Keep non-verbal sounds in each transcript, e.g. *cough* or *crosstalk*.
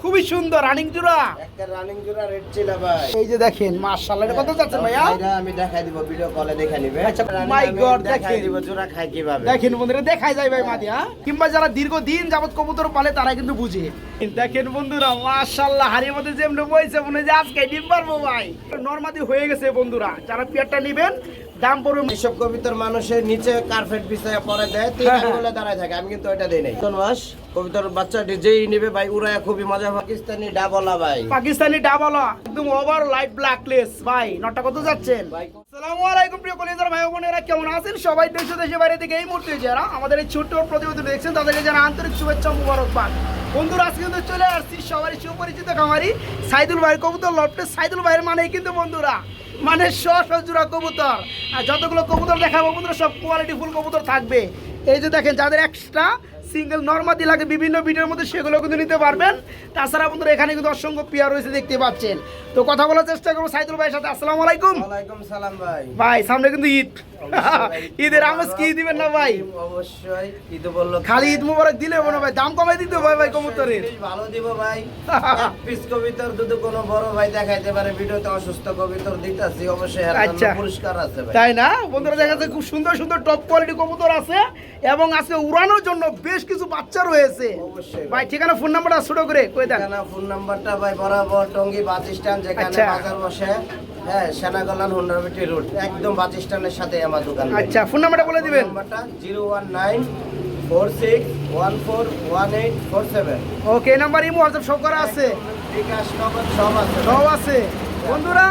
খুবই সুন্দর রানিং জোড়া। একটা রানিং জোড়া রেড ভাই। এই যে দেখেন মাশাআল্লাহ এটা কত যাচ্ছে ভাইয়া? ভাইরা আমি দেখাই দিব ভিডিও কলে দেখে নিবে। আচ্ছা, আমি God, দেখাই দিব জোড়া খায় কীভাবে। দেখেন বন্ধুরা দেখাই যায় ভাই মাদি হ্যাঁ? কিংবা যারা দীর্ঘদিন যাবত কবুতর পালে তারা কিন্তু বুঝে। দেখেন বন্ধুরা মাশাআল্লাহ হাড়ির মধ্যে যেমন বইছে মনে হয় যে আজকে ডিম পারব ভাই। নরমাদি হয়ে গেছে বন্ধুরা যারা পেয়ারটা নেবেন দাম পড়বে এসব কবিতর মানুষের নিচে কার্পেট বিছায় পরে দেয় তিন হ্যাঁ, হ্যাঁ। দাঁড়ায় থাকে আমি কিন্তু দেই নাই। কোন মাস কবিতর বাচ্চা যেই নিবে ভাই উড়ায় খুবই মজা পাকিস্তানি ডাবলা ভাই। পাকিস্তানি ডাবলা একদম ওভার লাইট ব্ল্যাকলেস ভাই নটা কত যাচ্ছেন? ভাই আসসালামু আলাইকুম প্রিয় কলেজার ভাই বোনেরা কেমন আছেন? সবাই দেশ ও দেশের বাইরে থেকে এই মুহূর্তে যারা আমাদের এই ছোট্ট প্রতিবেদন দেখছেন তাদেরকে যারা আন্তরিক শুভেচ্ছা মুবারকবাদ। বন্ধুরা, আজকে কিন্তু চলে আসছি সবারই সুপরিচিত খামারি সাইদুল ভাইয়ের কবুতর, লফটে সাইদুল ভাইয়ের মানে কিন্তু বন্ধুরা মানে শ জোড়া কবুতর। আর যতগুলো কবুতর দেখাবো বন্ধুরা, সব কোয়ালিটি ফুল কবুতর থাকবে। এই যে দেখেন, যাদের এক্সট্রা সিঙ্গেল নর্মাদি লাগে বিভিন্ন ভিডিওর মধ্যে সেগুলো কিন্তু নিতে পারবেন। তাছাড়া বন্ধুরা এখানে কিন্তু অসংখ্য পেয়ার রয়েছে দেখতে পাচ্ছেন। তো কথা বলার চেষ্টা করব সাইদুল ভাইয়ের সাথে। আসসালামু আলাইকুম। ওয়ালাইকুম সালাম ভাই। ভাই সামনে কিন্তু ঈদ। ঈদের আমেজ কি দিবেন না ভাই? অবশ্যই ঈদ বলল খালি ঈদ মুবারক দিলে মনে ভাই দাম কমাই দিতে ভাই ভাই কবুতরের। ভালো দিব ভাই। *laughs* পিস কবিতর যদি কোনো বড় ভাই দেখাইতে পারে ভিডিওতে অসুস্থ কবিতর দিতেছি অবশ্যই আচ্ছা। পুরস্কার আছে ভাই। তাই না? বন্ধুরা দেখা যাচ্ছে খুব সুন্দর সুন্দর টপ কোয়ালিটি কবুতর আছে এবং আজকে উড়ানোর জন্য বেশ কিছু বাচ্চা রয়েছে। ভাই ঠিকানা ফোন নাম্বারটা ছোট করে কই দেন। ঠিকানা ফোন নাম্বারটা ভাই বরাবর টঙ্গি বাস স্ট্যান্ড যেখানে আচ্ছা। বাজার বসে। হ্যাঁ সেনাগলান হুন্ডারবিটি রোড একদম বাস স্ট্যান্ডের সাথে আমার দোকান। আচ্ছা ফোন নাম্বারটা বলে দিবেন। নাম্বারটা zero one nine four six one four one eight four seven. Okay এই নাম্বার ইমো হোয়াটসঅ্যাপ সব করা আছে। বিকাশ নগদ সব আছে। সব আছে। বন্ধুরা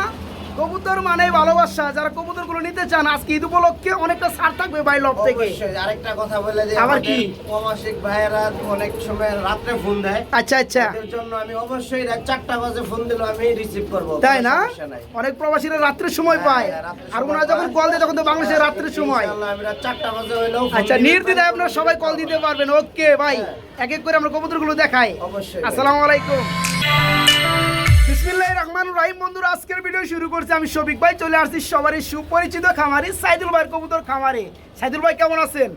কবুতর মানে ভালোবাসা। যারা কবুতরগুলো নিতে চান আজকে ঈদ উপলক্ষে অনেকটা ছাড় থাকবে ভাই লব থেকে। আরেকটা কথা বলে যে আবার কি? প্রবাসিক ভাইয়েরা অনেক সময় রাত্রে ফোন দেয়। আচ্ছা আচ্ছা। এদের জন্য আমি অবশ্যই রাত চারটা বাজে ফোন দিলে আমি রিসিভ করব তাই না? অনেক প্রবাসীরা রাত্রের সময় হ্যাঁ, পায়। রাত্রের আর সময় ওনারা যখন কল দেয় তখন তো বাংলাদেশের রাত্রের সময়। ইনশাআল্লাহ আমি রাত চারটা বাজে হইলেও ফোন আচ্ছা নির্দ্বিধায় আপনারা সবাই কল দিতে পারবেন। ওকে ভাই। এক এক করে আমরা কবুতরগুলো দেখাই। অবশ্যই। আসসালামু আলাইকুম। বিসমিল্লাহির রহমানির রহিম। বন্ধুরা আজকের ভিডিও শুরু করছি। আমি শফিক ভাই চলে আসছি সবারই সুপরিচিত খামারি সাইদুল ভাইয়ের কবুতর খামারে। সাইদুল ভাই কেমন আছেন?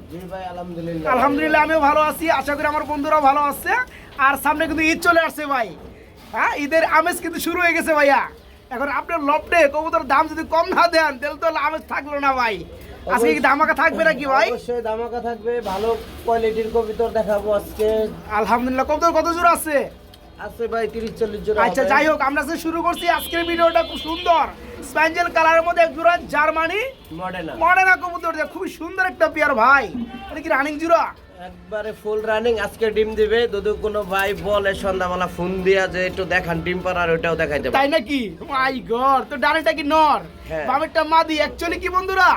আলহামদুলিল্লাহ। আলহামদুলিল্লাহ আমিও ভালো আছি। আশা করি আমার বন্ধুরাও ভালো আছে। আর সামনে কিন্তু ঈদ চলে আসছে ভাই। হ্যাঁ ঈদের আমেজ কিন্তু শুরু হয়ে গেছে ভাইয়া। এখন আপনার লপটে কবুতর দাম যদি কম না দেন তাহলে তো আমেজ থাকল না ভাই। আজকে কি ধামাকা থাকবে নাকি ভাই? অবশ্যই ধামাকা থাকবে। ভালো কোয়ালিটির কবিতর দেখাবো আজকে। আলহামদুলিল্লাহ কবুতর কত জোর আছে? আছে ভাই তিরিশ চল্লিশ জোড়া আচ্ছা যাই হোক আমরা শুরু করছি আজকের ভিডিওটা খুব সুন্দর। স্প্যাঞ্জেল কালারের মধ্যে এক জোড়া জার্মানি মডেনা। মডেনা কবুতর খুবই সুন্দর একটা পেয়ার ভাই। এটা কি রানিং জোড়া? একবারে ফুল রানিং আজকে ডিম দিবে। কোনো ভাই বলে সন্ধ্যাবেলা ফোন দিয়া যে একটু দেখান ডিম ওইটাও দেখাই দেবে তাই নাকি? মাই গড তো ডানেটা কি নর? হ্যাঁ। বামেরটা মাদি অ্যাকচুয়ালি কি বন্ধুরা?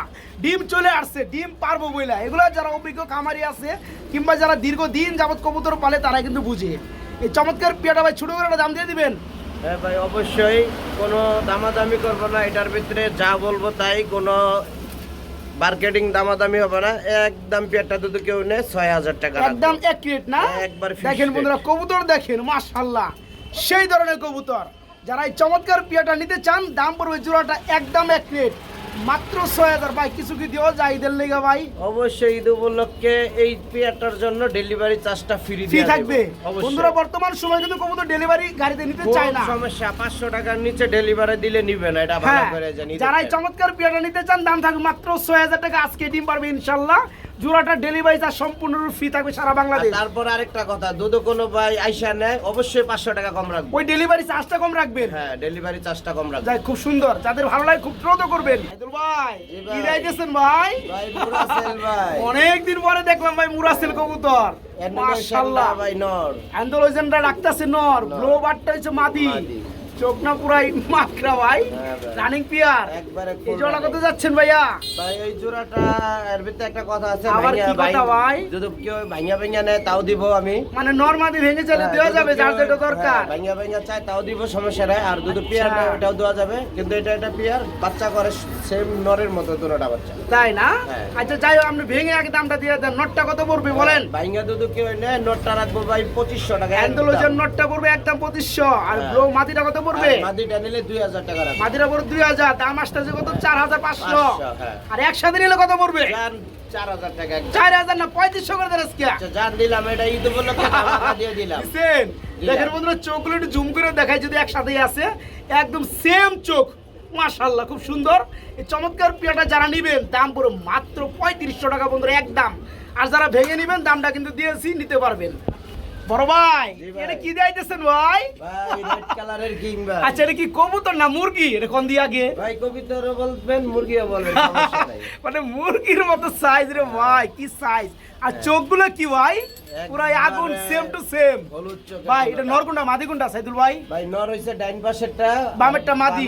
ডিম চলে আসছে ডিম পারব বইলা। এগুলো যারা অভিজ্ঞ খামারি আছে কিংবা যারা দীর্ঘদিন যাবত কবুতর পালে তারা কিন্তু বুঝে। এই চমৎকার পেয়াটা ভাই ছোটো করে দাম দিয়ে দিবেন। হ্যাঁ ভাই অবশ্যই। কোনো দামাদামি করব না এটার ভিতরে যা বলব তাই কোনো মার্কেটিং দামাদামি হবে না। একদম পেয়ারটা যদি কেউ নেয় ছয় হাজার টাকা। একদম অ্যাকুরেট না? একবার fixed দেখেন বন্ধুরা কবুতর দেখেন মাশাল্লাহ সেই ধরনের কবুতর। যারা এই চমৎকার পেয়াটা নিতে চান দাম পড়বে জোড়াটা একদম অ্যাকুরেট মাত্র ছয় হাজার ভাই কিছু কি দেওয়া যায় ঈদের লেগে ভাই? অবশ্যই ঈদ উপলক্ষে এই পেয়ারটার জন্য ডেলিভারি চার্জটা ফ্রি ফ্রি থাকবে? বন্ধুরা বর্তমান সময় কিন্তু কবুতর ডেলিভারি গাড়িতে নিতে চায় না। সমস্যা পাঁচশো টাকার নিচে ডেলিভারি দিলে নিবে না এটা ভালো হ্যাঁ করে জানি। যারা চমৎকার পেয়াটা নিতে চান দাম থাকবে মাত্র ছয় হাজার টাকা। আজকে ডিম পারবে ইনশাল্লাহ। জোড়াটা ডেলিভারি চার্জ সম্পূর্ণ ফ্রি থাকবে সারা বাংলাদেশ। তারপর আরেকটা কথা দুধ কোনো ভাই আইসা নেয় অবশ্যই পাঁচশো টাকা কম রাখবে। ওই ডেলিভারি চার্জটা কম রাখবেন? হ্যাঁ ডেলিভারি চার্জটা কম রাখবে। যাই খুব সুন্দর। যাদের ভালো লাগে খুব দ্রুত করবেন। আইদুল ভাই। কি রাইতেছেন ভাই? ভাই মুরাসেল ভাই। অনেকদিন পরে দেখলাম ভাই মুরাসিল কবুতর। মাশাআল্লাহ। ভাই নর। অ্যান্ডোলজেনটা রাখতেছে নর। নর। ব্লো বারটা হচ্ছে মাদি। চোখ না পুরাই ভাই। হ্যাঁ রানিং পিয়ার। একবারে এই জোড়া কত যাচ্ছেন ভাইয়া? ভাই এই জোড়াটা এর ভিতরে একটা কথা আছে আবার কি কথা ভাই? যদি কেউ নেয় তাও দিব আমি। মানে নর মাদি ভেঙে চলে দেওয়া হ্যাঁ, যাবে যার যেটা দরকার। হ্যাঁ, চায় তাও দিব সমস্যা নাই। আর যদি আচ্ছা। পিয়ার নেয় ওটাও দেওয়া যাবে। কিন্তু এটা একটা পিয়ার বাচ্চা করে সেম নরের মতো দুটোটা বাচ্চা। তাই না। আচ্ছা যাই হোক আপনি ভেঙে আগে দামটা দিয়ে দেন। নটটা কত পড়বে বলেন? ভাইয়া যদি কেউ নেয় নোটটা রাখব ভাই পঁচিশশো টাকা। অ্যান্ডোলজেন নটটা পড়বে একদম পঁচিশশো। আর। ব্লো মাদিটা কত পড়বে? মাদিটা নিলে দুই হাজার টাকা রাখব মাদিরা পড়বে দুই হাজার দাম আসতেছে কত? চার হাজার পাঁচশো। পাঁচশো, হ্যাঁ। আর একসাথে নিলে কত পড়বে? যান চার হাজার টাকা একদম। চার হাজার না পঁয়ত্রিশশো করে দেন আজকে আচ্ছা যান দিলাম এটা ঈদ উপলক্ষে *laughs* দিয়ে দিলাম। দিছেন? দেখেন বন্ধুরা চোখগুলো একটু জুম করে দেখায় যদি একসাথেই আছে একদম সেম চোখ। মাশাল্লাহ খুব সুন্দর। এই চমৎকার পিয়াটা যারা নিবেন দাম পুরো মাত্র পঁয়ত্রিশশো টাকা বন্ধুরা একদম। আর যারা ভেঙে নিবেন দামটা কিন্তু দিয়েছি নিতে পারবেন। বড় ভাই এটা কি দিয়েছেন ভাই? ভাই রেড কালারের কিং ভাই। আচ্ছা এটা কি কবুতর না মুরগি? এটা কোন দিয়ে আগে? ভাই কবুতর বলবেন মুরগিও বলবেন মানে মুরগির মতো সাইজ রে ভাই কি সাইজ আর চোখগুলো কি ভাই? পুরো আগুন সেম টু সেম ভাই এটা মাদি কোনটা সাইদুল ভাই। ভাই নর হইছে ডাইন পাশেরটা বামেরটা মাদি।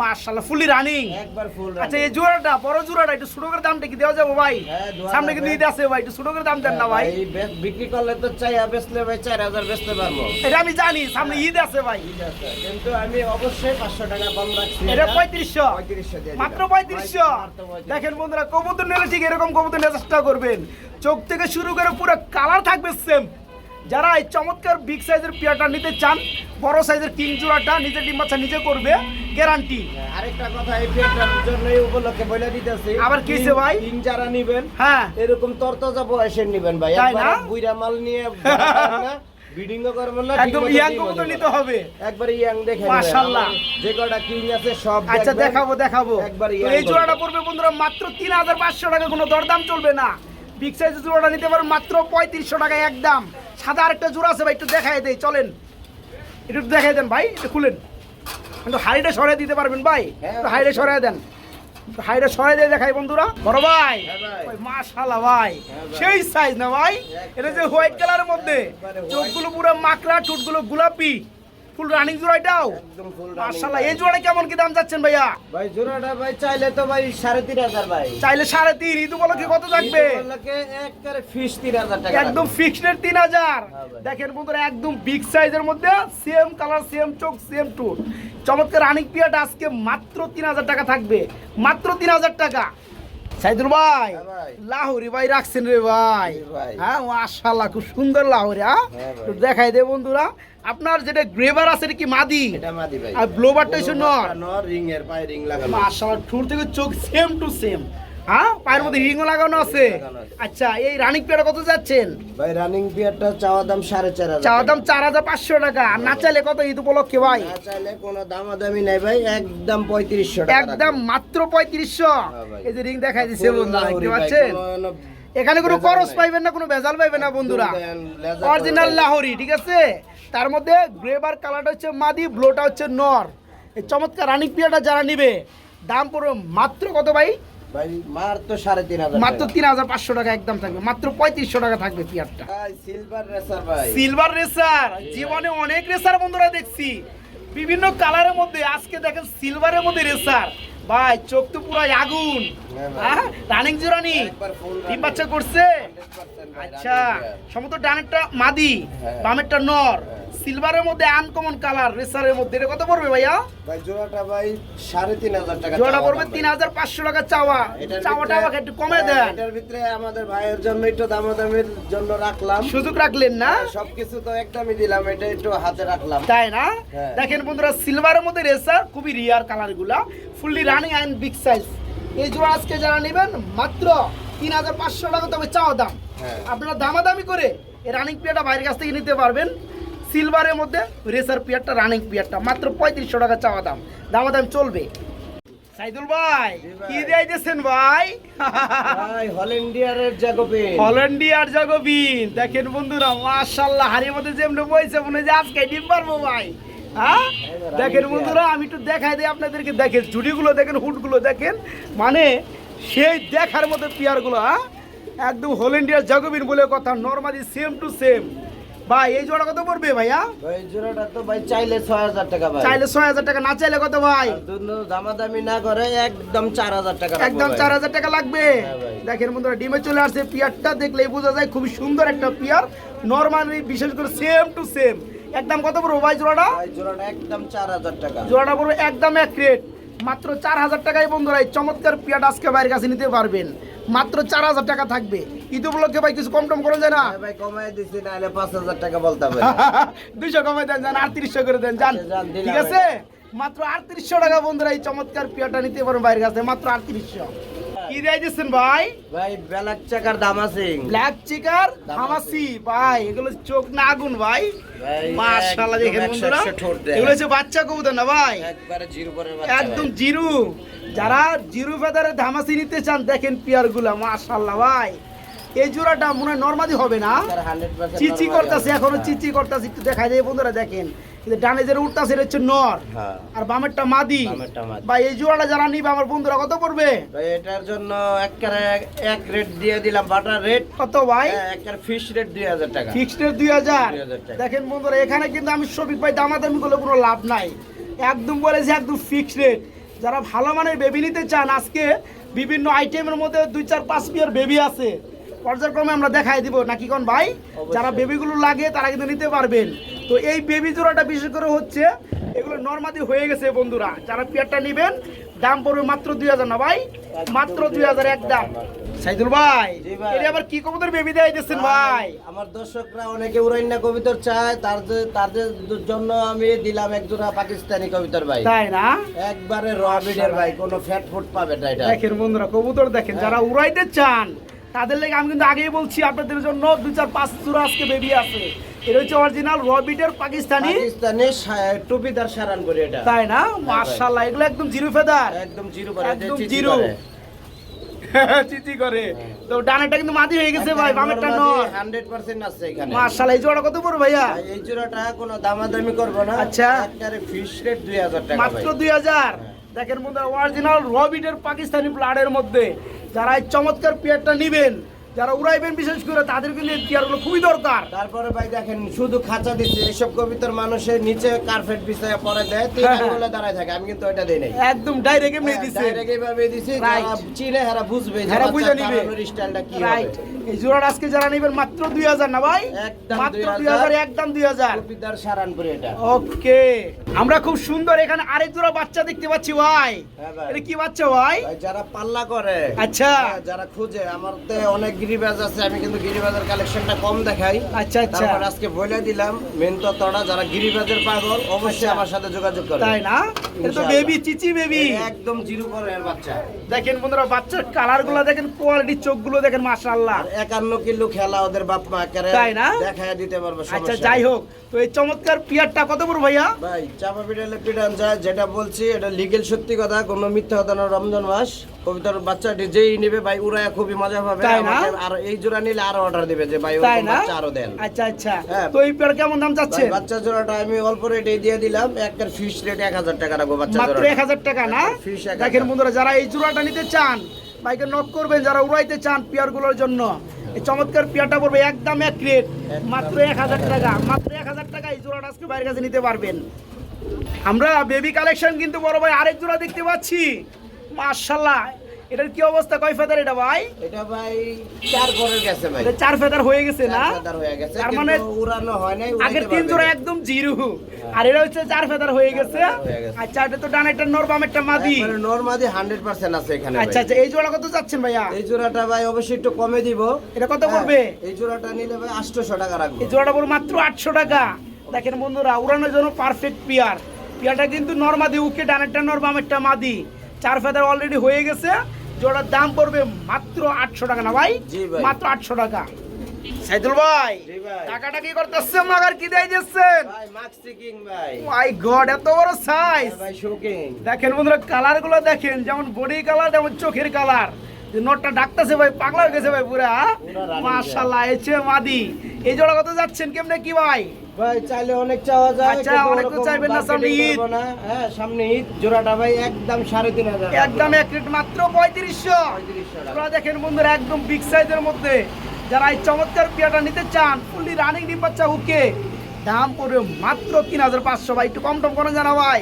মাশাআল্লাহ ফুলি রানিং। একবার ফুল আচ্ছা এই জোড়াটা বড় জোড়াটা একটু ছোট করে দামটা কি দেওয়া যাবে ভাই? হ্যাঁ, সামনে যাবে। কিন্তু ঈদ আছে ভাই একটু ছোট করে দাম দেন না ভাই। বিক্রি করলে তো চাই বেচলে ভাই চার হাজার বেচতে পারব। এটা আমি জানি সামনে ঈদ আছে ভাই। কিন্তু আমি অবশ্যই পাঁচশো টাকা কম রাখছি এটা পঁয়ত্রিশশো। পঁয়ত্রিশশো দিয়ে মাত্র দিলাম। পঁয়ত্রিশশো। মাত্র পঁয়ত্রিশশো। দেখেন বন্ধুরা কবুতর নিলে ঠিক এরকম কবুতর নেওয়ার চেষ্টা করবেন। চোখ থেকে শুরু করে পুরো কালার থাকবে সেম যারা এই চমৎকার বিগ সাইজের পেয়ারটা নিতে চান বড় সাইজের কিং জোড়াটা নিজে ডিম বাচ্চা নিজে করবে গ্যারান্টি আরেকটা কথা এই জন্য উপলক্ষে বলে দিতেছি আবার ভাই? তিন যারা নিবেন হ্যাঁ। এরকম তরতাজা বয়সের নিবেন ভাই? বুইরা মাল নিয়ে *laughs* বিডিংও করবেন না একদম ইয়াং কবুতর নিতে হবে। একবারে ইয়াং দেখে মাশাআল্লাহ। যে কটা কিং আছে সব আচ্ছা দেখাবো দেখাবো। একবার এই জোড়াটা। পড়বে বন্ধুরা মাত্র তিন হাজার পাঁচশো টাকা কোনো দরদাম চলবে না। বিগ সাইজের জোড়াটা নিতে পারেন মাত্র পঁয়ত্রিশশো টাকায় একদম সাদা আরেকটা জোড়া আছে ভাই একটু দেখাই দেই চলেন। একটু দেখাই দেন ভাই একটু খুলেন। কিন্তু হাইটে সরাই দিতে পারবেন ভাই হ্যাঁ, হাইটে সরাই দেন। হাইটে সরাই দিয়ে দেখাই বন্ধুরা। বড় ভাই। হ্যাঁ ভাই। ভাই। হ্যাঁ ভাই। সেই সাইজ না ভাই? এটা যে হোয়াইট কালারের মধ্যে। চোখগুলো পুরো মাকড়া ঠোঁটগুলো গোলাপি। ফুল রানিং জোড়া এটাও একদম ফুল মাশাআল্লাহ এই জোড়া কেমন কি দাম যাচ্ছেন ভাইয়া? ভাই জোড়াটা ভাই চাইলে তো ভাই সাড়ে তিন হাজার ভাই। চাইলে সাড়ে তিন ঈদ উপলক্ষে কত থাকবে? উপলক্ষে একবারে টাকা একদম ফিক্সড এর তিন হাজার। হ্যাঁ ভাই। দেখেন বন্ধুরা একদম বিগ সাইজের মধ্যে সেম কালার সেম চোখ সেম টুট চমৎকার রানিক পিয়াটা আজকে মাত্র তিন হাজার টাকা থাকবে। মাত্র তিন হাজার টাকা। সাইদুল ভাই হ্যাঁ লাহোরি ভাই রাখছেন রে ভাই। ভাই। হ্যাঁ মাশাআল্লাহ খুব সুন্দর লাহোরি হ্যাঁ? হ্যাঁ ভাই। দেখাই দে বন্ধুরা। আপনার যেটা গ্রেভার আছে কি মাদি? এটা মাদি ভাই। আর ব্লোবারটা নর। নর রিং এর পায়ে রিং লাগানো। মাশাআল্লাহ ঠোঁট থেকে চোখ সেম টু সেম হ্যাঁ? পায়ের মধ্যে লাগানো আছে? আচ্ছা এই পেয়ারা কত যাচ্ছেন? ভাই রানিং পিয়ারটা চাওয়া দাম সাড়ে চার হাজার চাওয়া দাম চার হাজার পাঁচশো টাকা। আর না চাইলে কত ঈদ উপলক্ষে ভাই? না চাইলে কোনো দামাদামি নাই ভাই একদম পঁয়ত্রিশশো একদম মাত্র পঁয়ত্রিশশো? হ্যাঁ এই যে রিং দেখাই দিচ্ছে রাখবেন। বন্ধুরা দেখতে পাচ্ছেন? এখানে কোনো নাই। পাইবেন না কোনো ভেজাল পাইবেন না বন্ধুরা। অরিজিনাল। লাহোরি ঠিক আছে? তার মধ্যে গ্রেবার কালারটা হচ্ছে মাদি ব্লোটা হচ্ছে নর। এই চমৎকার রানিক পিয়াটা যারা নিবে দাম পড়বে মাত্র কত ভাই? তিন হাজার মাত্র তিন হাজার পাঁচশো টাকা একদম থাকবে। মাত্র পঁয়ত্রিশশো টাকা থাকবে পিয়ারটা। সিলভার রেসার জীবনে অনেক রেসার বন্ধুরা দেখছি। বিভিন্ন কালারের মধ্যে আজকে দেখেন সিলভারের মধ্যে রেসার ভাই চোখ তো পুরো আগুন। হ্যাঁ। হ্যাঁ রানিং জোরানি ডিম বাচ্চা করছে। আচ্ছা ডানেরটা মাদি হ্যাঁ। বামেরটা নর। সিলভারের মধ্যে আনকমন কালার রেসারের মধ্যে। এটা কত পড়বে ভাইয়া? ভাই জোড়াটা ভাই সাড়ে তিন হাজার টাকা জোড়া পড়বে দাম। তিন হাজার পাঁচশো টাকা চাওয়া। এটার চাওয়াটা আমাকে একটু কমে হ্যাঁ, দেন। এটার ভিতরে আমাদের ভাইয়ের জন্য একটু দামাদামির জন্য রাখলাম। সুযোগ রাখলেন না? সবকিছু তো একদমই দিলাম এটা একটু হাতে রাখলাম। তাই না? হ্যাঁ। দেখেন বন্ধুরা সিলভারের মধ্যে রেসার খুবই rare কালারগুলা fully running and big size এই জোড়া আজকে যারা নেবেন মাত্র তিন হাজার পাঁচশো টাকা তবে চাওয়া দাম। হ্যাঁ। আপনারা দামাদামি করে এই রানিং পিয়ারটা বাইরের কাছ থেকে নিতে পারবেন। সিলভারের মধ্যে রেসার পিয়ারটা রানিং পিয়ারটা। মাত্র পঁয়ত্রিশশো টাকা চাওয়া দাম। দামাদাম চলবে। সাইদুল ভাই। কি দিয়েছেন ভাই? ভাই হল্যান্ডিয়ারের জাগোপে হল্যান্ডিয়ার জগবিন। দেখেন বন্ধুরা মাশাল্লাহ হাড়ির মধ্যে যেমন বইছে মনে যে আজকে ডিম পারব ভাই। হ্যাঁ? দেখেন বন্ধুরা আমি একটু দেখাই দিই আপনাদেরকে। দেখেন জুড়িগুলো দেখেন হুটগুলো দেখেন। মানে সেই দেখার মতো পেয়ারগুলো হ্যাঁ? একদম হল্যান্ডিয়ার জগবিন বলে কথা নর্মালি সেম টু সেম ভাই এই জোড়া কত পড়বে ভাইয়া? ভাই জোড়াটা তো ভাই চাইলে ছয় হাজার টাকা ভাই। চাইলে ছয় হাজার টাকা না চাইলে কত ভাই? দামাদামি না করে একদম চার হাজার টাকা একদম ভাই। চার হাজার টাকা লাগবে। হ্যাঁ দেখেন বন্ধুরা ডিমে চলে আসছে পিয়ারটা দেখলেই বোঝা যায় খুবই সুন্দর একটা পিয়ার। নর্মালি বিশেষ করে সেম টু সেম একদম কত পড়ব ভাই জোড়াটা? জোড়াটা একদম চার হাজার টাকা। জোড়াটা পড়বে একদম এক রেট মাত্র চার হাজার টাকায় বন্ধুরা এই চমৎকার পিয়াটা আজকে বাইরের কাছে নিতে পারবেন। মাত্র চার হাজার টাকা থাকবে। ঈদ উপলক্ষে ভাই কিছু কম টম করা যায় না? ভাই কমাই দিছি নাহলে পাঁচ হাজার টাকা বলতে হবে *laughs* দুইশো কমাই দেন যান আটত্রিশশো করে দেন যান। আচ্ছা, ঠিক আছে? মাত্র আটত্রিশশো টাকা বন্ধুরা এই চমৎকার পিয়াটা নিতে পারেন বাইরের কাছে মাত্র আটত্রিশশো। কি ভাই? ভাই ব্ল্যাক চাকার দামাসিং। ব্ল্যাক চিকার থামাসি ভাই এগুলো চোখ না আগুন ভাই। মাশাআল্লাহ দেখেন বন্ধুরা। এগুলো হচ্ছে বাচ্চা কবুতর না ভাই? একবারে জিরো বাচ্চা একদম। জিরু। যারা জিরু ফেদারে ধামাসি নিতে চান দেখেন পিয়ারগুলা মাশাল্লাহ ভাই। এই জোড়াটা মনে হয় নর্মাদি হবে না? চিচি করতেছে এখনও হ্যাঁ। চিচি করতেছে একটু দেখা যায় বন্ধুরা দেখেন। কিন্তু ডানে যে উঠতেছে এটা হচ্ছে নর। হ্যাঁ। আর বামেরটা মাদি। ভাই এই জোড়াটা যারা নিবে আমার বন্ধুরা কত পড়বে? এটার জন্য একবারে এক- রেট দিয়ে দিলাম বাটার রেট কত ভাই? একবারে ফিশ রেট দুই হাজার টাকা। ফিক্সড দুই হাজার? 2000 দেখেন বন্ধুরা এখানে কিন্তু আমি শফিক ভাই দামাদামি করলে কোনো লাভ নাই। একদম বলেছি একদম ফিক্সড রেট যারা ভালো মানের বেবি নিতে চান আজকে বিভিন্ন আইটেমের মধ্যে দুই চার পাঁচ পিয়ার বেবি আছে। পর্যায়ক্রমে আমরা দেখাই দিব নাকি কোন ভাই? যারা বেবিগুলো লাগে তারা কিন্তু নিতে পারবেন। তো এই বেবি জোড়াটা বিশেষ করে হচ্ছে এগুলো নর্মাদি হয়ে গেছে বন্ধুরা। যারা পেয়ারটা নেবেন দাম পড়বে মাত্র দুই হাজার না ভাই? মাত্র দুই হাজার এক দাম সাইদুল ভাই এটা আবার কি কবুতর বেবি দেয় ভাই? আমার দর্শকরা অনেকে উড়াইনা কবিতর চায় তার তাদের জন্য আমি দিলাম এক জোড়া পাকিস্তানি কবিতর ভাই। তাই না? একবারে র ভাই কোনো ফ্যাট ফুট পাবে না এটা। দেখেন বন্ধুরা কবুতর দেখেন যারা উড়াইতে চান তাদের লেগে আমি কিন্তু আগেই বলছি আপনাদের জন্য দুই চার পাঁচ চূড়া আজকে বেবি আছে। এটা হচ্ছে অরিজিনাল রবিটের পাকিস্তানি পাকিস্তানি সা- টুপিদার সারান করে এটা। তাই না? এগুলো একদম জিরো ফেদার। একদম জিরো করে একদম জিরো। *laughs* চিচি করে। তো ডানেটা কিন্তু মাদি হয়ে গেছে ভাই বামেরটা নর। 100% আছে এখানে। মার্শাল্লাহ এই জোড়া কত পড়বে ভাইয়া? এই জোড়াটা কোনো দামাদামি করব না। আচ্ছা। ফিশ রেট 2000 টাকা ভাই। মাত্র দুই হাজার। দেখেন বন্ধুরা অরিজিনাল রবিটের পাকিস্তানি ব্লাডের মধ্যে যারা এই চমৎকার পেয়ারটা নিবেন যারা উড়াইবেন বিশেষ করে তাদের কিন্তু এই পেয়ারগুলো খুবই দরকার। তারপরে ভাই দেখেন শুধু খাঁচা দিচ্ছে এইসব কবিতার মানুষের নিচে কার্পেট বিছায় পরে দেয় তিন হ্যাঁ, হ্যাঁ। আঙ্গুলে দাঁড়ায় থাকে আমি কিন্তু ওইটা দেই নাই। একদম ডাইরেক্ট এমনি দিছে। Direct এইভাবে দিছি যারা চিনে হেরা বুঝবে যে হেরা বুঝে নিবে। স্টাইলটা কি রাইট এই জোড়াটা আজকে যারা নেবেন মাত্র দুই হাজার না ভাই? একদম মাত্র 2000 দুই হাজার। একদম দুই হাজার। কবিতার সারানপুরে এটা। ওকে আমরা খুব সুন্দর এখানে আরেক জোড়া বাচ্চা দেখতে পাচ্ছি ভাই। হ্যাঁ এটা কি বাচ্চা ভাই? যারা পাল্লা করে। আচ্ছা। হ্যাঁ, যারা খুঁজে আমার অনেক গিরিবাজ আছে আমি কিন্তু গিরিবাজের কালেকশনটা কম দেখাই। আচ্ছা আচ্ছা। তারপর আজকে বলে দিলাম মেন তত্ত্বটা যারা গিরিবাজের পাগল অবশ্যই আচ্ছা। আমার সাথে যোগাযোগ করে তাই না? এটা তো বেবি চিচি বেবি একদম জিরো করে এর বাচ্চা। দেখেন বন্ধুরা বাচ্চার কালারগুলো দেখেন কোয়ালিটি চোখগুলো দেখেন মাশাআল্লাহ। আর একান্ন কিলো খেলা ওদের বাপ মা করে তাই না? দেখায় দিতে পারবে আচ্ছা যাই হোক তো এই চমৎকার পিয়ারটা কত বড় ভাইয়া? ভাই চাপা পিটালে পিটান যায় যেটা বলছি এটা লিগেল সত্যি কথা কোনো মিথ্যা কথা না রমজান মাস। কবিতার বাচ্চাটি যেই নেবে ভাই উড়ায় খুবই মজা পাবে তাই না? আমাকে আর এই জোড়া নিলে আরও অর্ডার দিবে যে ভাই তাই না? আরও দেন। আচ্ছা আচ্ছা। হ্যাঁ। তো এই পেয়ার কেমন দাম যাচ্ছে বাচ্চা জোড়াটা আমি অল্প রেটে দিয়ে দিলাম। একটা ফিস রেট এক হাজার টাকা রাখব বাচ্চা মাত্র জোড়াটা। এক হাজার টাকা না? দেখেন। বন্ধুরা যারা এই জোড়াটা নিতে চান বাইকে নক করবেন যারা উড়াইতে চান পিয়ারগুলোর জন্য এই চমৎকার পিয়ারটা পড়বে একদম এক রেট মাত্র এক হাজার টাকা মাত্র এক হাজার টাকা এই জোড়াটা আজকে বাইরের কাছে নিতে পারবেন। আমরা বেবি কালেকশন কিন্তু বড় ভাই আরেক জোড়া দেখতে পাচ্ছি। মার্শাল্লাহ এটার কি অবস্থা? কয় ফেদার এটা ভাই? এটা ভাই চার পরের গেছে ভাই। এটা চার ফেদার হয়ে গেছে না? ফেদার হয়ে গেছে তার মানে উড়ানো হয় নাই আগের তিন জোড়া একদম জিরো। আর এটা হচ্ছে চার ফেদার হয়ে গেছে। আচ্ছা এটা তো ডান একটা নর বাম একটা মাদি। একবারে নরমাদি 100% আছে এখানে আচ্ছা আচ্ছা এই জোড়া কত যাচ্ছেন ভাইয়া? এই জোড়াটা ভাই অবশ্যই একটু কমে দিব। এটা কত হ্যাঁ, পড়বে? এই জোড়াটা নিলে ভাই 800 টাকা রাখব। এই জোড়াটা পড়বে মাত্র আটশো টাকা। দেখেন বন্ধুরা উড়ানোর জন্য পারফেক্ট পিয়ার। পিয়ারটা কিন্তু নর্মাদি উকে ডানেরটা নর বামেরটা মাদি। চার ফেদার অলরেডি হয়ে গেছে। জোড়ার দাম পড়বে মাত্র আটশো টাকা না ভাই? মাত্র আটশো টাকা। সাইদুল ভাই। টাকাটা কি করতেছে মাগার কি দেয় ভাই মাই গড এত বড় সাইজ হ্যাঁ দেখেন বন্ধুরা কালারগুলো দেখেন যেমন বডি কালার যেমন চোখের কালার নটটা ডাকতেছে ভাই পাগলা হয়ে গেছে ভাই পুরা। running এসে মাদি। এই জোড়া কত যাচ্ছেন? কেমনে কি ভাই? ভাই চাইলে অনেক চাওয়া যায় আচ্ছা, অনেক তো চাইবেন না, সামনে ঈদ। হ্যাঁ সামনে ঈদ জোড়াটা ভাই একদম সাড়ে তিন হাজার একদম এক রেট মাত্র পঁয়ত্রিশশো। আপনারা দেখেন বন্ধুরা একদম বিগ সাইজের মধ্যে যারা এই চমৎকার পিয়াটা নিতে চান ফুললি রানিং ডিম বাচ্চা ওকে দাম পড়বে মাত্র তিন হাজার পাঁচশো। ভাই একটু কম টম করে জানা ভাই?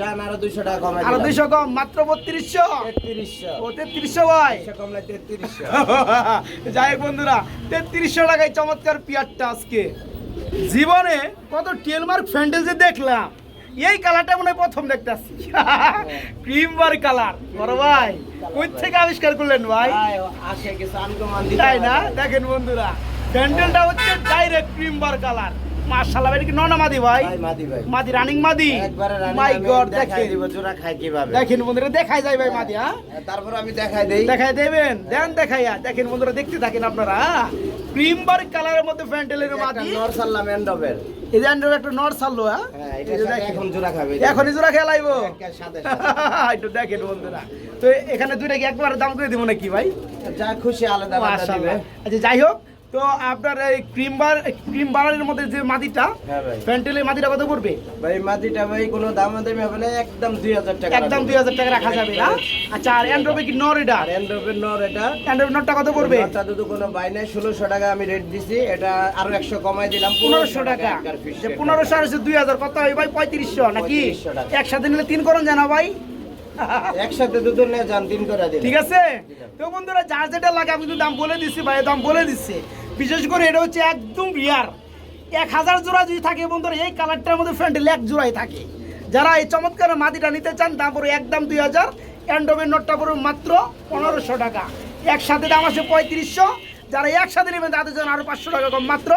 যান আরও দুইশো টাকা কমাই আরও দুইশো কম মাত্র বত্রিশশো। তেত্রিশশো। ও তেত্রিশশো ভাই। কমলাই তেত্রিশশো। *laughs* যাই বন্ধুরা তেত্রিশশো টাকায় চমৎকার পিয়ারটা আজকে। জীবনে কত টেলমার্ক ফ্যান্ডেল যে দেখলাম। এই কালারটা মনে হয় প্রথম দেখতেছি ক্রিম বার কালার বড় ভাই কই থেকে আবিষ্কার করলেন ভাই? তাই না? দেখেন বন্ধুরা প্যান্ডেলটা হচ্ছে ডাইরেক্ট ক্রিম বার কালার মাশাআল্লাহ এটা কি ননা মাদি ভাই? ভাই মাদি ভাই। মাদি রানিং মাদি? একবারে রানী মাই গড দেখাই দিব জোড়া খাই কীভাবে। দেখেন বন্ধুরা দেখাই যায় ভাই মাদি হ্যাঁ? তারপর আমি দেখাই দেই। দেখাই দেবেন? দেন দেখাইয়া দেখেন বন্ধুরা দেখতে থাকেন আপনারা ক্রিম কালারের মধ্যে ফ্যান্টেলের মাদি। নর সাল্লাম এন্ডবের এই যে আন্ডার একটা নর ছাড়লো হ্যাঁ? হ্যাঁ এই দেখেন। এখন জোড়া খাবে এখনই জোড়া খেলাইবো একের *laughs* একটু দেখেন বন্ধুরা। তো এখানে দুইটা কি একবার দাম করে দিব নাকি ভাই? যা খুশি আলাদা আচ্ছা যাই হোক তো আপনার এই ক্রিম বার ক্রিম বারের মধ্যে যে মাদিটা হ্যাঁ প্যান্টেলের মাদিটা কত পড়বে? ভাই মাটিটা ভাই কোনো দাম দামি হবে না একদম দুই হাজার টাকা একদম দুই হাজার টাকা রাখা যাবে না? আচ্ছা আর অ্যান্ড্রবে কি নর এটা? এন্ডবের নর এটা। অ্যান্ড্রবে নরটা কত পড়বে? নরটা দুটো কোনো বাই নাই ষোলোশো টাকা আমি রেট দিছি এটা আরও একশো কমাই দিলাম পনেরোশো টাকা। যে rate পনেরোশো আর দুই হাজার কত হয় ভাই? পঁয়ত্রিশশো নাকি? একসাথে নিলে তিন করুন জানা ভাই। একসাথে দুটো নিয়ে যান তিন করে দিন ঠিক আছে? তো বন্ধুরা যার যেটা লাগে আমি কিন্তু দাম বলে দিচ্ছি ভাই দাম বলে দিচ্ছে বিশেষ করে এটা হচ্ছে একদম রিয়ার এক হাজার জোড়া যদি থাকে বন্ধুরা এই কালারটার মধ্যে ফ্রেন্ডেল এক জোড়াই থাকে। যারা এই চমৎকার মাদিটা নিতে চান দাম পড়ে একদম দুই হাজার। অ্যান্ডোমের নোটটা পড়বে মাত্র পনেরোশো টাকা। একসাথে দাম আছে পঁয়ত্রিশশো। যারা একসাথে নেবেন তাদের জন্য আরও পাঁচশো টাকা কম মাত্র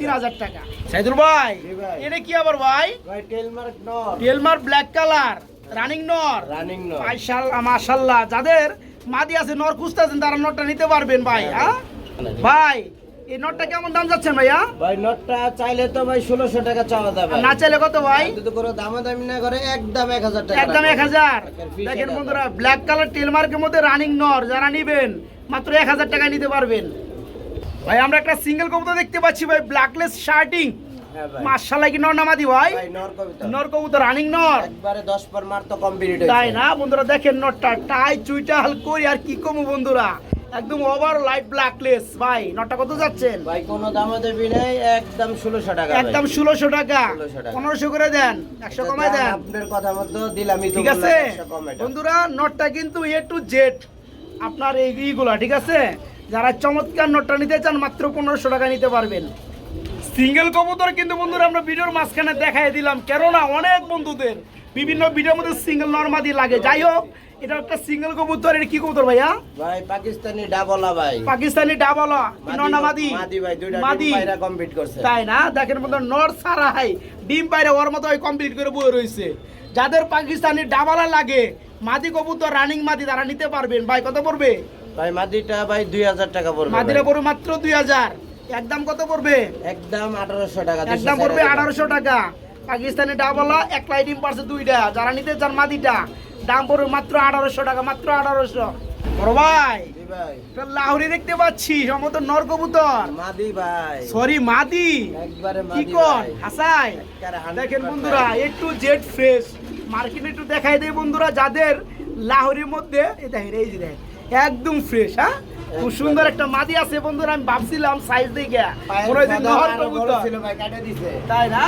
তিন হাজার টাকা। সাইদুল ভাই এটা কি আবার ভাই? টেলমার ব্ল্যাক কালার রানিং নর। রানিং নর। মাশাআল্লাহ মাশাআল্লাহ যাদের মাদি আছে নর খুঁজতেছেন তারা নটটা নিতে পারবেন ভাই হ্যাঁ। ভাই এই নটটা কেমন দাম যাচ্ছেন ভাইয়া? ভাই নটটা চাইলে তো ভাই ষোলোশো টাকা চাওয়া যাবে। না চাইলে কত ভাই? যদি কোনো দামাদামি না করে একদম এক হাজার টাকা একদম এক হাজার। দেখেন বন্ধুরা ব্ল্যাক কালার টেলমার্কের মধ্যে রানিং নর যারা নিবেন মাত্র এক হাজার টাকায় নিতে পারবেন। ভাই আমরা একটা সিঙ্গেল কবুতর দেখতে পাচ্ছি ভাই ব্ল্যাকলেস শার্টিং মাশাআল্লাহ কি নর নামাদি ভাই? নর কবিতা নর কবুতর রানিং নর একবারে দশ পর মার তো কমপ্লিট তাই না? বন্ধুরা দেখেন নটটা টাই চুইটা হাল করি আর কি কমু বন্ধুরা। একদম ওভার লাইট ব্ল্যাকলেস ভাই নটটা কত যাচ্ছেন? ভাই কোনো দামাদামি নেই একদম ষোলোশো টাকা একদম 1600 টাকা। পনেরোশো করে দেন একশো আচ্ছা, কমাই দেন। আপনার কথা মতো দিলামই তো ঠিক আছে? 100। বন্ধুরা নটটা কিন্তু এ টু জেড আপনার এই ইগুলা ঠিক আছে? যারা চমৎকার নটটা নিতে চান মাত্র পনেরোশো টাকা নিতে পারবেন। সিঙ্গেল কবুতর কিন্তু বন্ধুরা আমরা ভিডিওর মাঝখানে দেখাই দিলাম। কেননা অনেক বন্ধুদের বিভিন্ন ভিডিওর মধ্যে সিঙ্গেল নর্মাদি লাগে। যাই হোক এটা একটা সিঙ্গেল কবুতর এটা কি কবুতর ভাইয়া? ভাই পাকিস্তানি ডাবলা ভাই। পাকিস্তানি ডাবলা নর্নামাদি মাদি ভাই দুইটা মাদি। পায়রা কমপ্লিট করছে। তাই না? দেখেন বন্ধু নর সারাই ডিম পাইরে ওর মতো কমপ্লিট করে বয়ে রয়েছে যাদের পাকিস্তানি ডাবালা লাগে মাদি কবুতর রানিং মাদি তারা নিতে পারবেন। ভাই কত পড়বে? ভাই মাদিটা ভাই দুই হাজার টাকা পড়বে মাদিরা ভাই। পড়বে মাত্র দুই হাজার। একদম কত পড়বে? একদম আঠারোশো টাকা একদম পড়বে আঠারোশো টাকা। পাকিস্তানি ডাবলা এক লাই ডিম পারছে দুইটা। যারা নিতে চান মাদিটা দাম পড়বে মাত্র আঠারোশো টাকা মাত্র আঠারোশো। বড় ভাই লাহরি দেখতে পাচ্ছি সম্ভবত নর কবুতর মাদি ভাই। সরি মাদি। কি কোন হাসাই? দেখেন বন্ধুরা একটু জেড ফ্রেশ। মার্কেটে একটু দেখাই দেয় বন্ধুরা যাদের লাহোরের মধ্যে এই দেখেন এই যে দেখেন একদম ফ্রেশ হ্যাঁ? খুব সুন্দর একটা মাদি আছে বন্ধুরা আমি ভাবছিলাম সাইজ দেখে। মনে হয় নহর কবুতর। তাই না?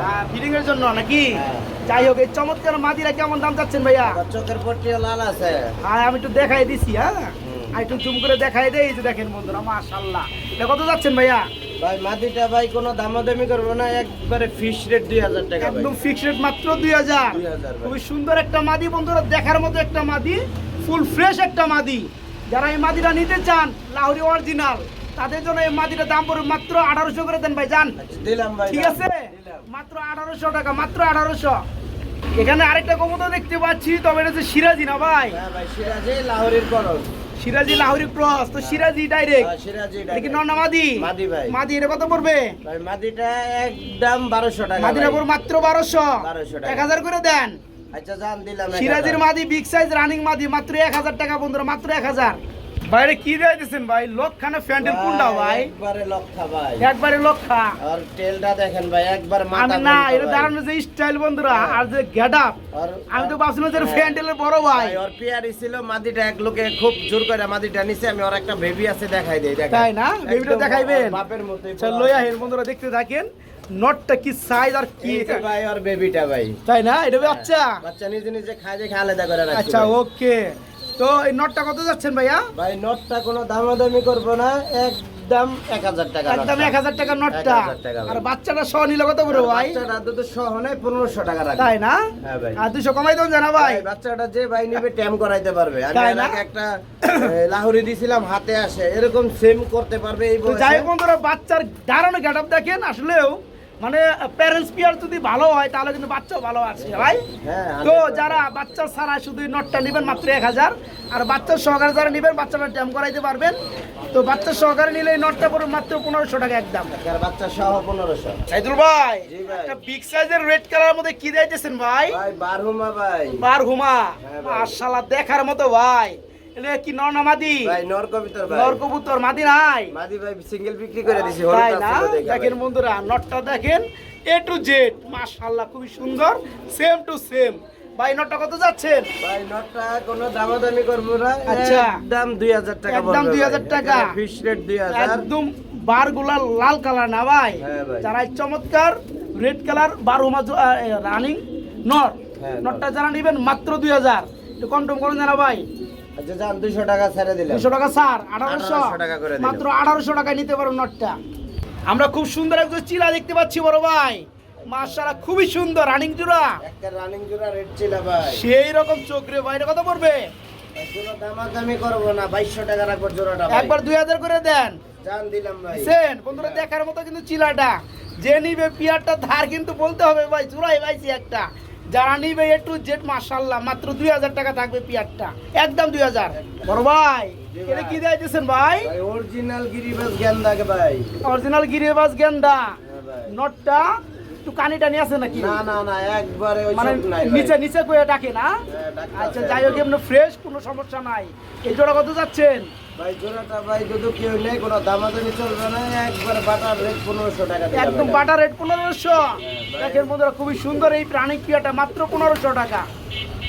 হ্যাঁ। ফিডিং এর জন্য নাকি? হ্যাঁ। যাই হোক এই চমৎকার মাদিরা কেমন দাম চাচ্ছেন ভাইয়া? চোখের পট্টিও লাল আছে। আর আমি একটু দেখাই দিছি হ্যাঁ? আর একটু জুম করে দেখাই দেই যে দেখেন বন্ধুরা মাশাআল্লাহ। এটা কত যাচ্ছেন ভাইয়া? ভাই মাদিটা ভাই কোনো দামাদামি করব না একবারে ফিশ রেট দুই হাজার টাকা একদম ফিক্সড রেট মাত্র দুই হাজার। 2000 ভাই। খুবই সুন্দর একটা মাদি বন্ধুরা দেখার মতো একটা মাদি ফুল ফ্রেশ একটা মাদি। যারা এই মাদিটা নিতে চান লাহোরি অরিজিনাল তাদের জন্য এই মাদিটার দাম পড়বে মাত্র আঠারোশো করে দেন ভাই যান। দিলাম ভাই ঠিক আছে? মাত্র আঠারোশো টাকা মাত্র আঠারোশো। এখানে আরেকটা কবুতর দেখতে পাচ্ছি তবে এটা হচ্ছে সিরাজি না ভাই? হ্যাঁ সিরাজি লাহোরের করস সিরাজি লাহোরি ক্রস তো সিরাজি ডাইরেক্ট হ্যাঁ, সিরাজি এটা কি নন্না মাদি? মাদি ভাই। মাদি এটা কত পড়বে? ভাই মাদিটা একদম বারোশো টাকা মাদিটা। পড়বে মাত্র বারোশো। 1200 টাকা। এক হাজার করে দেন। আচ্ছা জান দিলাম এক সিরাজের মাদি বিগ সাইজ রানিং মাদি মাত্র এক হাজার টাকা বন্ধুরা মাত্র এক হাজার। বাইরে কি ভাই? প্যান্ডেল কোনটা ভাই একবারে লক্ষা ভাই। একবারে লক্ষা। আর তেলটা দেখেন ভাই একবার আমি মাথা না এটা দাঁড়ানো যে স্টাইল বন্ধুরা হ্যাঁ। আর যে আমি তো ভাবছিলাম যে হ্যাঁ। প্যান্ডেলের বড় ভাই। পিয়ারি ছিল মাদিটা এক লোকে খুব জোর করে মাদিটা নিছে আমি ওর একটা বেবি আছে দেখাই দেই তাই না? বেবিটা দেখাইবেন? বাপের মতোই চল লই আহেন বন্ধুরা দেখতে থাকেন। নটটা কি সাইজ আর কি? ভাই ওর বেবিটা ভাই। তাই না? এটা বাচ্চা? বাচ্চা নিজে নিজে খায় দেখে আলাদা করে রাখছি আচ্ছা ওকে তো এই নটটা কত যাচ্ছেন ভাইয়া? ভাই নটটা কোনো দামাদামি করব না একদম টাকা একদম নটটা। এক হাজার টাকা নটটা। 1000 টাকা ভাই। আর বাচ্চাটা সহ নিলে কত বড় ভাই? বাচ্চাটা দুটো সহ নেয় পনেরোশো টাকা রাখবে। তাই না? হ্যাঁ ভাই। আর কমাই জানা ভাই। বাচ্চাটা যে ভাই নিবে ট্যাম করাইতে পারবে। আমি একটা এ, লাহুরি দিছিলাম হাতে আসে। এরকম সেম করতে পারবে এই। যাই বন্ধুরা বাচ্চার দাঁড়ানো গেট দেখেন। আসলেও মানে প্যারেন্টস পিয়ার যদি ভালো হয় তাহলে কিন্তু বাচ্চাও ভালো আছে ভাই হ্যাঁ তো যারা বাচ্চা ছাড়া শুধু নটটা নেবেন মাত্র এক হাজার আর বাচ্চার সহকারে যারা নেবেন বাচ্চাটা ড্যাম করাইতে পারবেন। তো বাচ্চার সহকারে নিলে নটটা পড়বে মাত্র পনেরোশো টাকা একদম। বাচ্চা সহ পনেরোশো। সাইদুল ভাই একটা বিগ সাইজের রেড কালার মধ্যে কি দিয়েছেন ভাই? ভাই বারহুমা ভাই। বার হুমা হ্যাঁ। মাশাআল্লাহ দেখার মতো ভাই। এটা কি নর না মাদি? ভাই নর কবিতর ভাই। নর কবুতর মাদি নাই? মাদি ভাই সিঙ্গেল বিক্রি করে দিছি তাই হলুদ না? দেখেন বন্ধুরা নটটা দেখেন এ টু জেড মাশাআল্লাহ খুবই সুন্দর সেম টু সেম ভাই নটটা কত যাচ্ছেন? ভাই নটটা কোনো দামাদামি করব না আচ্ছা। দুই হাজার টাকা একদম 2000 টাকা। ফিক্স রেট দুই হাজার। একদম বারগুলা লাল কালার না ভাই? হ্যাঁ যারা চমৎকার রেড কালার বারো মাস রানিং নট। নটটা যারা নেবেন মাত্র দুই হাজার। একটু কন্ট্রোম করেন জানা ভাই? যান দুইশো টাকা ছেড়ে দিলাম। দুশো টাকা স্যার 1800 টাকা করে মাত্র আঠারোশো টাকায় নিতে পারো নটটা। আমরা খুব সুন্দর একজন চিলা দেখতে পাচ্ছি বড় ভাই। খুবই সুন্দর রানিং জোড়া। একটা রানিং জোড়া ভাই। সেই রকম চোখ রে ভাই কত পড়বে? দামাদামি করব না টাকা রাখব জোড়াটা একবার দুই হাজার করে দেন। জান দিলাম ভাই। সেন বন্ধুরা দেখার মতো কিন্তু চিলাটা। যে নিবে পিয়ারটা ধার কিন্তু বলতে হবে ভাই চুরাই পাইছি একটা। যারা নিবে একটু জেট মাসাল্লাহ মাত্র দুই হাজার টাকা থাকবে পিয়ারটা একদম দুই হাজার। বড় ভাই এটা কি দিয়েছেন ভাই? অরিজিনাল গিরিবাস গেন্দাকে ভাই। অরিজিনাল গিরিবাস গেন্দা। হ্যাঁ নটটা একটু কানি টানি আছে নাকি? না না না একবারে মানে নিচে নিচে করে ডাকে না হ্যাঁ, আচ্ছা যাই হোক এমনি ফ্রেশ কোনো সমস্যা নাই। এই জোড়া কত যাচ্ছেন? ভাই জোড়াটা ভাই যদি কেউ নেই কোনো দামাদামি চলবে না। একবারে বাটার রেট পনেরোশো টাকা একদম বাটার রেট পনেরোশো। দেখেন বন্ধুরা খুবই সুন্দর এই প্রাণী পিয়াটা মাত্র পনেরোশো টাকা।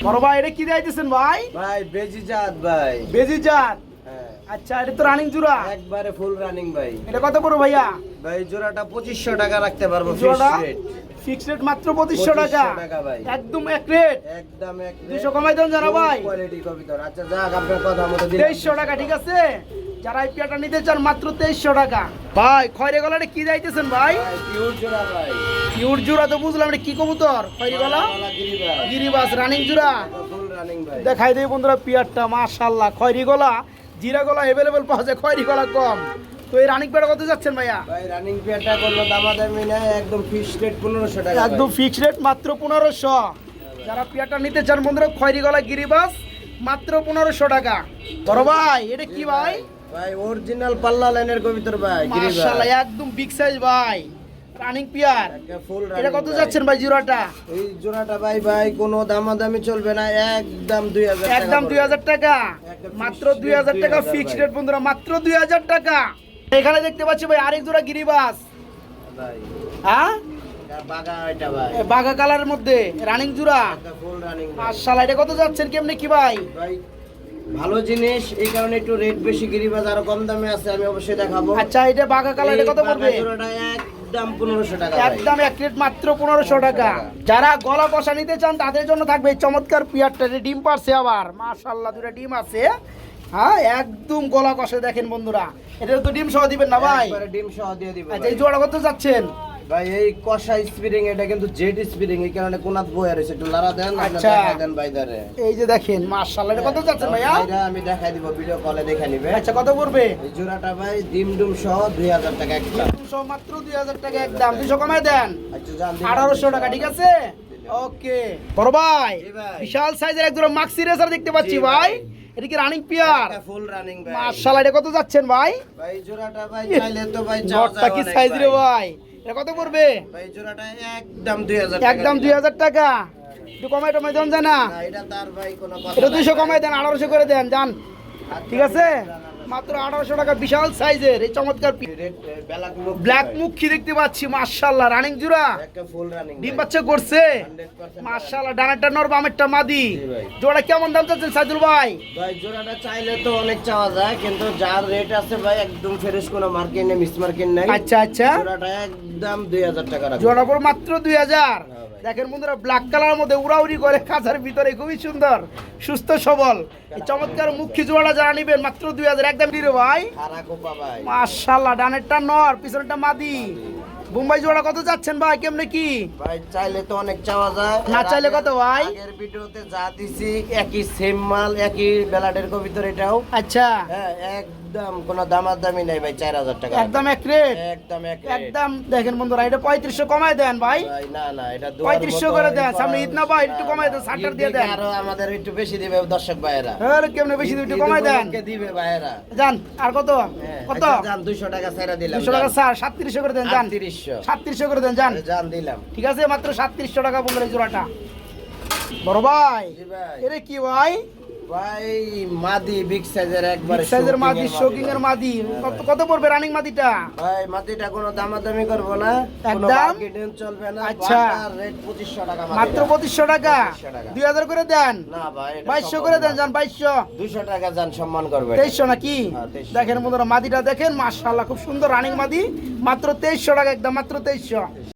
বড় ভাই এটা কি দিয়েছেন ভাই? ভাই বেজি জাত ভাই। বেজি জাত? হ্যাঁ। আচ্ছা এটা তো রানিং জোড়া? একবারে ফুল রানিং ভাই। এটা কত পড়ো ভাইয়া? ভাই জোড়াটা পঁচিশশো টাকা রাখতে পারব জোড়া ফিক্স রেট মাত্র 2500 টাকা। একদম এক রেট একদম এক দুশো কমাই দেন জানা ভাই। কোয়ালিটি কবিতর আচ্ছা যাক আপনার কথা মতো দিলাম। তেইশশো টাকা ঠিক আছে? যারা এই নিতে চান মাত্র তেইশশো টাকা। ভাই খয়রে গলাটা কি যাইতেছেন ভাই? পিওর জোড়া ভাই। ইউর জোড়া তো বুঝলাম এটা কি কবুতর? খয়রি গলা? গিরিবাস রানিং জোড়া? ফুল রানিং ভাই। দেখাই দেই বন্ধুরা পিয়ারটা মাশাল্লাহ খয়রি গলা। জিরা গলা অ্যাভেলেবেল পাওয়া যায় খয়রি গলা কম। তো এই রানিং পেয়ারটা কত যাচ্ছেন ভাইয়া? ভাই রানিং পেয়ারটা করল দামাদামি নাই একদম ফিক্স রেট পনেরোশো টাকা একদম ফিক্স রেট মাত্র পনেরোশো। যারা পিয়ারটা নিতে চান বন্ধুরা খয়রি গলা গিরিবাস মাত্র পনেরোশো টাকা। বড় ভাই এটা কি ভাই? ভাই অরিজিনাল পাল্লা লাইনের কবিতর ভাই মাশাল্লাহ একদম বিগ সাইজ ভাই। রানিং পিয়ার এটা কত যাচ্ছেন ভাই জিরোটা এই জোড়াটা ভাই ভাই কোনো দামাদামি চলবে না একদম দুই হাজার টাকা একদম পড়বে। দুই হাজার টাকা। মাত্র fixed দুই হাজার rate টাকা ফিক্সড রেট বন্ধুরা মাত্র দুই হাজার টাকা। এখানে দেখতে পাচ্ছি ভাই আরেক জোড়া গিরিবাস। হ্যাঁ? বাঘা কালারের মধ্যে রানিং জোড়া। এটা কত যাচ্ছেন কেমনে কি ভাই? ভালো জিনিস এই কারণে একটু রেট বেশি গিরিবাজ আরও কম দামে আছে আমি অবশ্যই দেখাবো। আচ্ছা এটা বাঘা কালার এটা কত পড়বে? একদম পনেরোশো টাকা একদম এক প্লেট মাত্র পনেরোশো টাকা। যারা গলা কষা নিতে চান তাদের জন্য থাকবে এই চমৎকার পিয়ারটা ডিম পারছে আবার। মাশাআল্লাহ দুটা ডিম আছে। হ্যাঁ একদম গলা কষে দেখেন বন্ধুরা। এটা তো ডিম সহ দিবেন না ভাই? ডিম সহ দিয়ে দিব আচ্ছা এই জোড়া কত যাচ্ছেন ভাই এই কষা স্পিরিং এটা কিন্তু জেড স্পিরিং এই কারণে কোনাত বয়ে রয়েছে। একটু লারা দেন আচ্ছা। দেন ভাইদারে এই যে দেখেন মাশাআল্লাহ এটা কত যাচ্ছেন ভাইয়া? ভাইরা আমি দেখাই দিব ভিডিও কলে দেখে নিবে। আচ্ছা কত পড়বে? এই জোড়াটা ভাই ডিম ডুম সহ দুই হাজার টাকা একটা দুশো মাত্র দুই হাজার টাকা একদম দুশো কমায় দেন। আচ্ছা যান দিন। আঠারোশো টাকা ঠিক আছে? ওকে। বড় ভাই বিশাল সাইজের এক জোড়া মাক্সি রেসার দেখতে পাচ্ছি ভাই। ভাই। এটা কি রানিং পিয়ার ফুল রানিং ভাই মাশাআল্লাহ এটা কত যাচ্ছেন ভাই? ভাই জোড়াটা ভাই চাইলে তো ভাই নটটা কি সাইজ রে ভাই। এটা কত করবে ভাই জোড়াটা একদম দুই হাজার একদম দুই হাজার টাকা। একটু কমাই টমাই দেন জানা। এটা তার ভাই কোনো কথা এটা নাই দুইশো ভাই। কমাই দেন আঠারোশো করে দেন আচ্ছা, ঠিক আছে? মাত্র আঠারোশো টাকা বিশাল সাইজের। এই চমৎকার ব্ল্যাক মুখী দেখতে পাচ্ছি? মাশাআল্লাহ রানিং জুরা ডিম বাচ্চা করছে। 100% ডানারটা নর বামেরটা মাদি। জোড়া কেমন দাম চাচ্ছেন সাইদুল ভাই? ভাই জোড়াটা চাইলে তো অনেক চাওয়া যায় কিন্তু যার রেট আছে ভাই একদম ফ্রেশ কোনো মার্কেট নেই মিস মার্কেট নেই। আচ্ছা আচ্ছা। জোড়াটা একদম দুই হাজার টাকা জোড়া পর মাত্র দুই হাজার। হ্যাঁ। দেখেন বন্ধুরা ব্ল্যাক কালার মধ্যে উড়াউড়ি করে কাঁচার ভিতরে খুবই সুন্দর সুস্থ সবল। এই চমৎকার মুখী জোড়া যারা নিবেন মাত্র দুই হাজার একদম দিরে ভাই? মাশাআল্লাহ ডানেরটা নর পিছনেরটা মাদি। বোম্বাই জোড়া কত যাচ্ছেন ভাই? কেমনে কি? ভাই চাইলে তো অনেক চাওয়া যায়। না চাইলে কত ভাই? আগের ভিডিওতে যা দিছি একই সেম মাল একই বেলাডের কবিতর এটাও। আচ্ছা। হ্যাঁ একদম একদম কোনো দামাদামি নাই ভাই চার হাজার টাকা। একদম এক রেট? একদম এক একদম দেখেন বন্ধুরা এটা পঁয়ত্রিশশো কমায় দেন ভাই। না না এটা পঁয়ত্রিশশো করে দেন সামনে ঈদ না ভাই একটু কমায় দেন ষাটটার দিয়ে দেন। আরও আমাদের একটু বেশি দিবে দর্শক ভাইয়েরা। আরে কেমনে বেশি দিন, একটু কমায় দেন। দিবে ভাইয়েরা। যান আর কত? হ্যাঁ, কত? আচ্ছা, যান দুইশো টাকা ছেড়ে দিলাম দুশো টাকা স্যার সাতত্রিশশো করে দেন যান। আটত্রিশশো। সাতত্রিশশো করে দেন যান। যান দিলাম। ঠিক আছে মাত্র সাতত্রিশশো টাকা বন্ধুরা জোড়াটা। বড় ভাই। এরে কি ভাই? ভাই মাদি বিগ সাইজের একবারে সাইজের মাদি শোকিং এর মাদি। কত কত পড়বে রানিং মাদিটা? ভাই মাটিটা কোনো দামাদামি করব না। একদম? bargaining চলবে না। আচ্ছা। রেট পঁচিশশো টাকা মাত্র 2500 টাকা। দুই হাজার করে দেন? না ভাই বাইশশো করে দেন যান বাইশশো। দুইশো টাকা যান সম্মান করবে। তেইশশো নাকি? হ্যাঁ, 2300 দেখেন বন্ধুরা মাদিটা দেখেন মাশাআল্লাহ খুব সুন্দর রানিং মাদি। মাত্র তেইশশো টাকা একদম মাত্র তেইশশো।